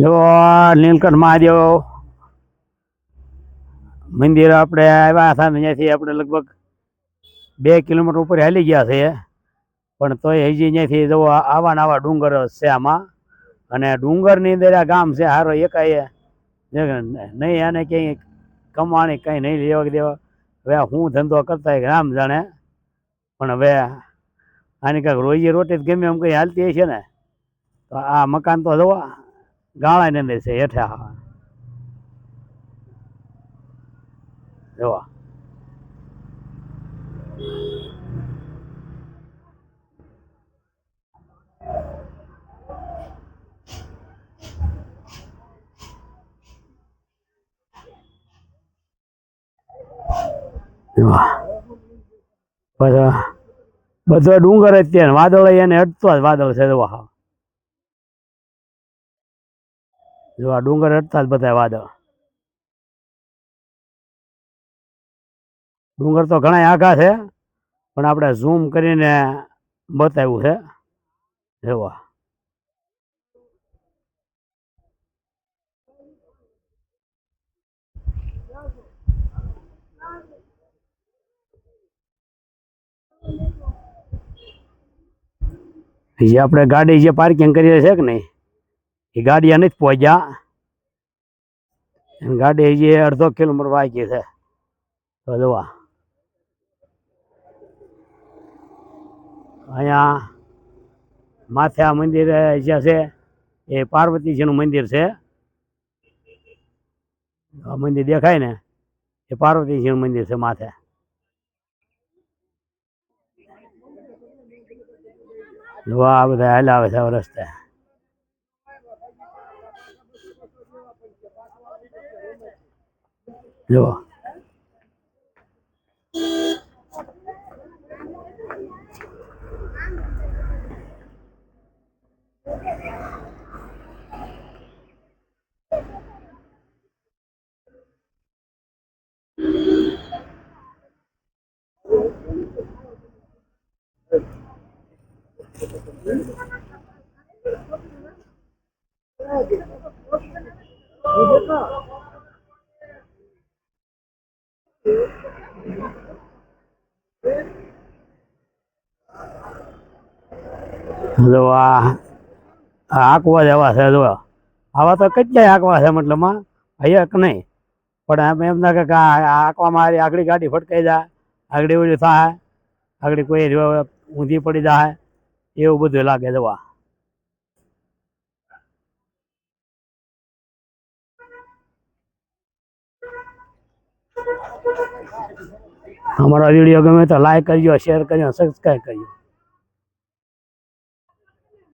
જો, નીલકંઠ મહાદેવ મંદિર આપણે આવ્યા હતા અહીંયાથી આપણે લગભગ બે કિલોમીટર ઉપર હાલી ગયા છે. પણ તોય હજી અહીંયાથી જો આવા નવા ડુંગર છે આમાં. અને ડુંગરની અંદર આ ગામ છે હારો એકાએ. નહીં આને ક્યાંય કમાણી કંઈ નહીં લેવા દેવા. હવે હું ધંધો કરતા રામ જાણે. પણ હવે આની કાંઈક રોજી રોટી જ ગમે એમ કંઈ હાલતી હશે ને? તો આ મકાન તો જોવા ગાળાની અંદર છે હેઠા જોવા જોવા બધા બધો ડુંગર જ છે ને વાદળ એને અડતો જ વાદળ છે જોવા જો આ ડુંગર હટતા જ બધા વાદળ ડુંગર તો ઘણા આઘા છે, પણ આપણે ઝૂમ કરીને બતાવ્યું છે. એવા જે આપણે ગાડી જે પાર્કિંગ કરીએ છે કે નહીં? એ ગાડી નથી પહોંચ્યા. ગાડી હજી અડધો કિલોમીટર બાકી છે. તો અહીંયા માથે આ મંદિર જે છે, એ પાર્વતીજીનું મંદિર છે. આ મંદિર દેખાય ને? એ પાર્વતીજીનું મંદિર છે માથે. જોવા આ બધા હાલ આવે છે આ રસ્તે જો જો આ આંકવા જેવા છે, જો. આવા તો કેટલાય આંકવા છે મતલબમાં એક નહીં? પણ એમ એમ ના કે આ આંકવામાં આગળી આગળ ગાડી ફટકાઈ જાય, આગળી ઓલી થાય, આગળ કોઈ ઊંધી પડી જાય, એવું બધું લાગે જવા અમારો વીડિયો ગમે તો લાઈક કરજો શેર કરજો સબસ્ક્રાઈબ કરજો.